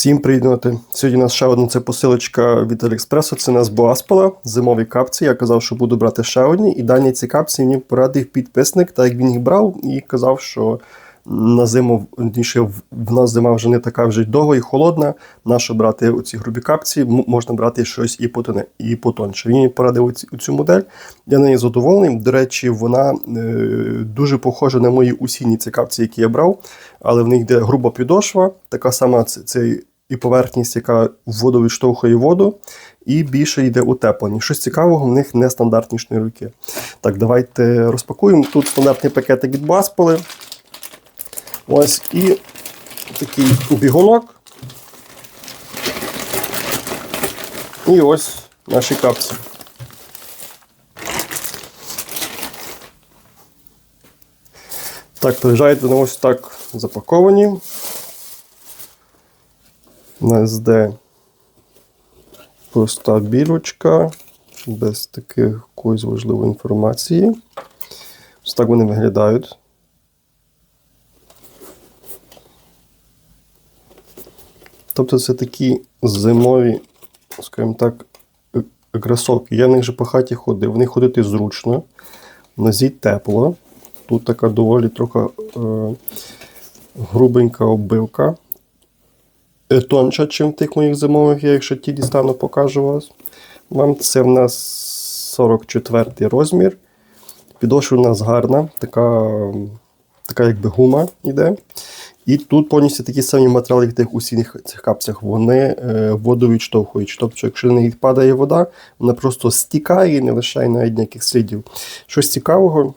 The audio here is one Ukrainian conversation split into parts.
Всім привіт! Сьогодні у нас ще одна це посилочка від Аліекспресу. Це у нас Боаспала, зимові капці. Я казав, що буду брати ще одні. І дані ці капці мені порадив підписник, так як він їх брав, і казав, що на зиму в нас зима вже не така вже довга і холодна. Нащо брати оці грубі капці? Можна брати щось і потоне, і потонше. Він мені порадив цю модель. Я нею задоволений. До речі, вона е, дуже похожа на мої усінні ці капці, які я брав, але в них йде груба підошва, така сама це, це і поверхність, яка воду відштовхує воду, і більше йде утеплення. Щось цікавого, в них нестандартні шнурки. Так, давайте розпакуємо. Тут стандартний пакетик від Басполи. Ось і такий бігунок. І ось наші капці. Так, приїжджають вони ось так запаковані. На СД проста бірочка, без таких якоїсь важливої інформації. Ось так вони виглядають. Тобто це такі зимові, скажімо так, е- кросовки. Я в них вже по хаті ходив, в них ходити зручно, нозі тепло. Тут така доволі трохи е, грубенька оббивка. Е, Тонша, ніж в тих моїх зимових, я якщо ті дістану, покажу вас. Вам це в нас 44 розмір. Підошва у нас гарна, така, така якби гума йде. І тут повністю такі самі матеріали, як в тих усіх цих капцях, вони е, воду відштовхують. Тобто, якщо на них падає вода, вона просто стікає і не лишає навіть ніяких слідів. Щось цікавого,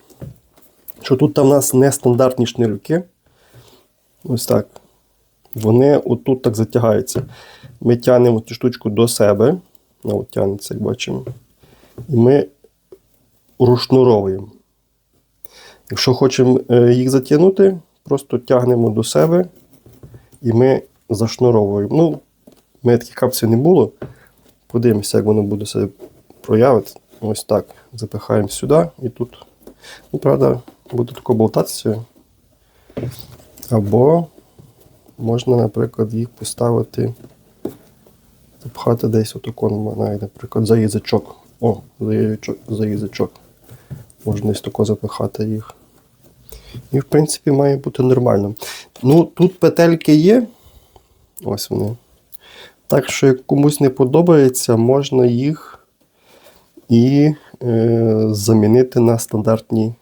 що тут в нас нестандартні шнурки. Ось так. Вони отут так затягаються. Ми тягнемо цю штучку до себе. Ну, от тягнеться, як бачимо. І ми розшнуровуємо. Якщо хочемо е, їх затягнути, просто тягнемо до себе і ми зашнуровуємо. Ну, в мене таких капців не було. Подивимося, як воно буде себе проявити. Ось так. Запихаємо сюди і тут. Ну, правда, буде тако болтатися. Або можна, наприклад, їх поставити, запхати десь отако, навіть, наприклад, за язичок. О, за язичок, за язичок. Можна десь тако запихати їх. І, в принципі, має бути нормально. Ну, тут петельки є. Ось вони. Так що, як комусь не подобається, можна їх і е, замінити на стандартні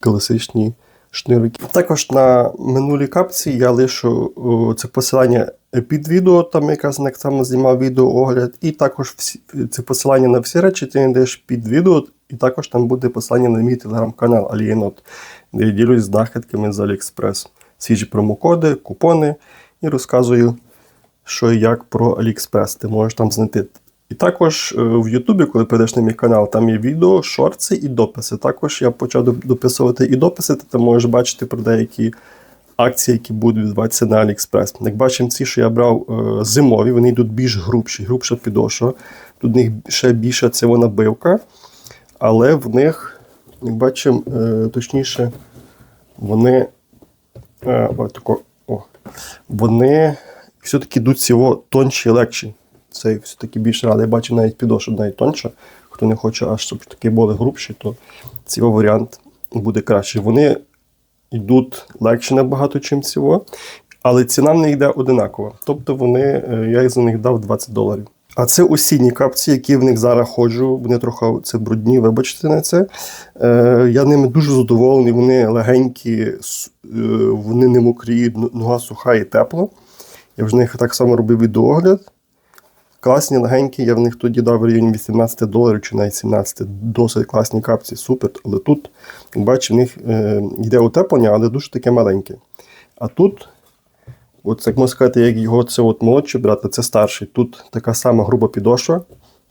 класичні шнурки. Також на минулій капці я лишу це посилання під відео, там якраз так само знімав відеоогляд, і також всі, це посилання на всі речі ти знайдеш під відео, і також там буде посилання на мій телеграм-канал Alienot, де я ділюсь знахідками з AliExpress. Свіжі промокоди, купони і розказую, що і як про AliExpress. Ти можеш там знайти. І також е, в Ютубі, коли прийдеш на мій канал, там є відео, шорти і дописи. Також я почав дописувати і дописи, ти там можеш бачити про деякі акції, які будуть відбуватися на AliExpress. Як бачимо, ці, що я брав е, зимові, вони йдуть більш грубші, грубша підошва. Тут в них ще більша це набивка, але в них, як бачимо, е, точніше, вони, о, вони все-таки йдуть всього тонші і легші. Це все-таки більше радий. Я бачу навіть підошва навіть тонша. Хто не хоче аж щоб такі були грубші, то цього варіант буде краще. Вони йдуть легше набагато, чим цього, але ціна в них йде одинакова. Тобто вони, е, я за них дав 20 доларів. А це осінні капці, які в них зараз ходжу. Вони трохи це брудні, вибачте на це. Е, я ними дуже задоволений, вони легенькі, е, вони не мокрі, нога суха і тепла. Я вже в них так само робив відеогляд. Класні, легенькі, я в них тоді дав в районі 18 доларів чи навіть 17. Досить класні капці, супер. Але тут, як бачите, в них е, йде утеплення, але дуже таке маленьке. А тут, от як можна сказати, як його це от молодший брат, це старший. Тут така сама груба підошва,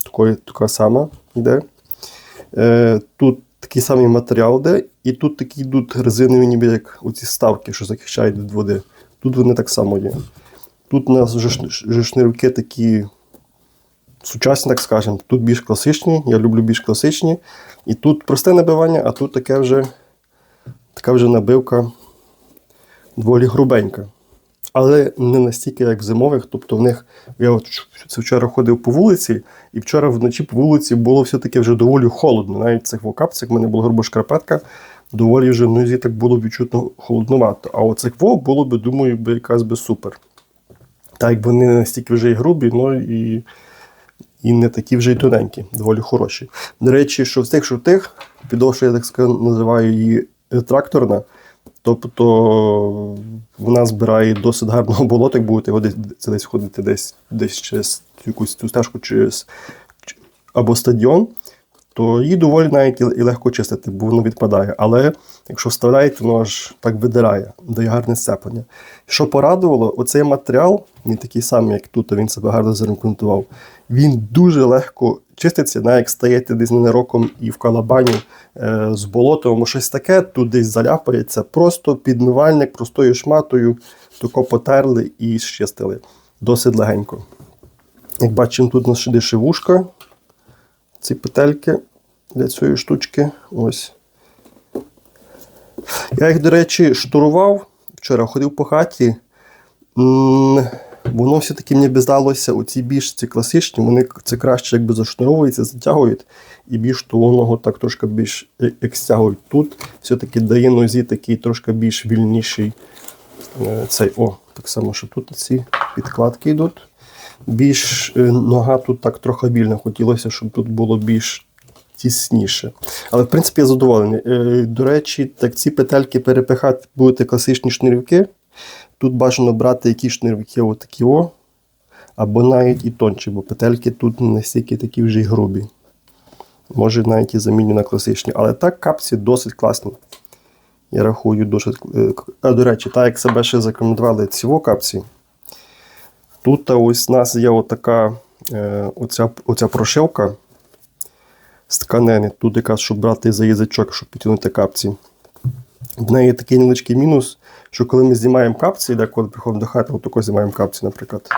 такої, така сама йде. Е, тут такий самий матеріал йде, і тут такі йдуть резинові, ніби як оці ставки, що захищають від води. Тут вони так само є. Тут у нас вже шнурки такі сучасні, так скажемо. Тут більш класичні, я люблю більш класичні. І тут просте набивання, а тут таке вже, така вже набивка доволі грубенька. але не настільки, як зимових. Тобто в них я це вчора ходив по вулиці, і вчора вночі по вулиці було все-таки вже доволі холодно. Навіть в цих вокапцях в мене була грубо шкарпетка, доволі вже в нозі так було відчутно холоднувато. А оцих вов було б, думаю, би якраз би супер. Так як вони настільки вже і грубі, ну і, і не такі вже й тоненькі, доволі хороші. До речі, що в тих, що в тих, підошва, я так скажу, називаю її тракторна. Тобто вона збирає досить гарного болото, як будете це десь ходити десь, десь через якусь цю стежку через або стадіон, то її доволі навіть і легко чистити, бо воно відпадає. Але якщо вставляєте, воно аж так видирає, дає гарне сцеплення. Що порадувало, оцей матеріал, він такий самий, як тут, він себе гарно зарекомендував. Він дуже легко чиститься, навіть як стаєте десь ненароком і в калабані е, з болотом, або щось таке, тут десь заляпається. Просто підмивальник простою шматою, тако потерли і щистили. Досить легенько. Як бачимо, тут у нас ще дешевушка. Ці петельки для цієї штучки. Ось. Я їх, до речі, штурував. Вчора ходив по хаті. Воно все-таки мені здалося, оці більш ці класичні, вони це краще якби зашнуровуються, затягують, і більш то воно так трошки більш е- як стягують. Тут все-таки дає нозі такий трошки більш вільніший е, цей. О, так само, що тут ці підкладки йдуть. Більш е, нога тут так трохи вільна. Хотілося, щоб тут було більш тісніше. Але в принципі я задоволений. Е, До речі, так ці петельки перепихати будете класичні шнурівки. Тут бажано брати якісь шнурівки отакі о, або навіть і тонші, бо петельки тут не настільки такі вже й грубі. Може навіть і заміню на класичні. Але так капці досить класні. Я рахую досить. е, А, до речі, так як себе ще зарекомендували ці капці. Тут ось у нас є отака е, оця, оця прошивка з тканини. Тут якраз, щоб брати за язичок, щоб підтягнути капці. В неї такий невеличкий мінус, що коли ми знімаємо капці, де коли приходимо до хати, отако знімаємо капці, наприклад,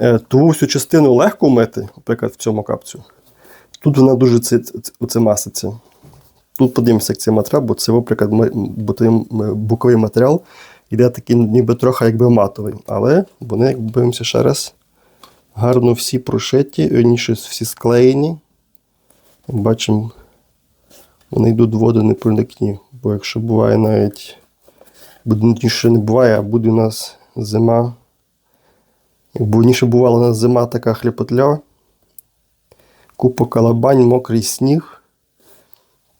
е, ту всю частину легко мити, наприклад, в цьому капцю. Тут вона дуже це, оце маситься. Тут подивимося, як цей матеріал, бо це, наприклад, м, боковий матеріал іде такий ніби трохи якби матовий. Але вони, як дивимося ще раз, гарно всі прошиті, верніше всі склеєні. Як бачимо, вони йдуть в воду не проникні. Бо якщо буває навіть, будніше не буває, а буде у нас зима. Якби раніше бувала у нас зима така хліпотля, купа калабань, мокрий сніг,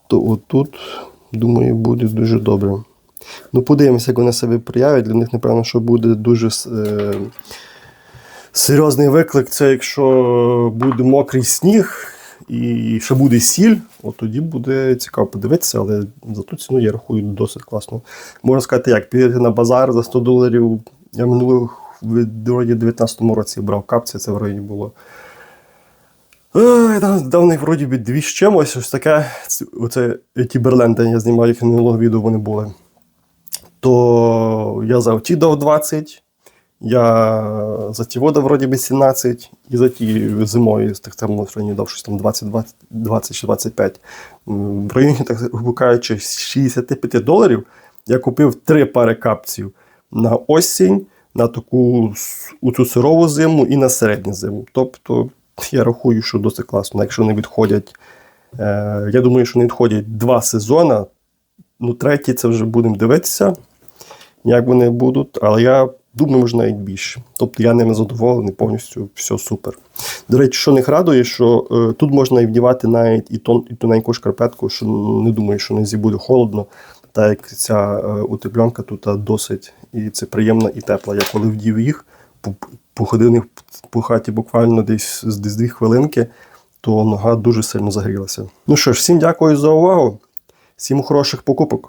то отут, думаю, буде дуже добре. Ну, подивимося, як вони себе проявлять. Для них, напевно, що буде дуже е, серйозний виклик. Це якщо буде мокрий сніг і ще буде сіль, от тоді буде цікаво подивитися, але за ту ціну я рахую досить класно. Можна сказати, як підійти на базар за 100 доларів. Я минулого в вроді 19-му році брав капці, це вроді було. Ой, там давних вроді дві з чимось, ось таке. Оце Тіберленди, я знімав їх минулого відео, вони були. То я за ті дав 20, я за ті вода вроді би 17, і за ті зимою з тих там дав щось там 20, 20, 20 чи 25. В районі, так кажучи, 65 доларів я купив три пари капців на осінь, на таку у цю сирову зиму і на середню зиму. Тобто я рахую, що досить класно. Якщо вони відходять, е, я думаю, що вони відходять два сезони. Ну, третій це вже будемо дивитися, як вони будуть, але я думаю, може навіть більше. Тобто я ними задоволений, повністю все супер. До речі, що них радує, що е, тут можна і вдівати навіть і, тон, і тоненьку шкарпетку, що не думаю, що нозі буде холодно. Так як ця е, утеплянка тут досить і це приємна і тепла. Я коли вдів їх, по, по по хаті буквально десь десь дві хвилинки, то нога дуже сильно загрілася. Ну що ж, всім дякую за увагу, всім хороших покупок.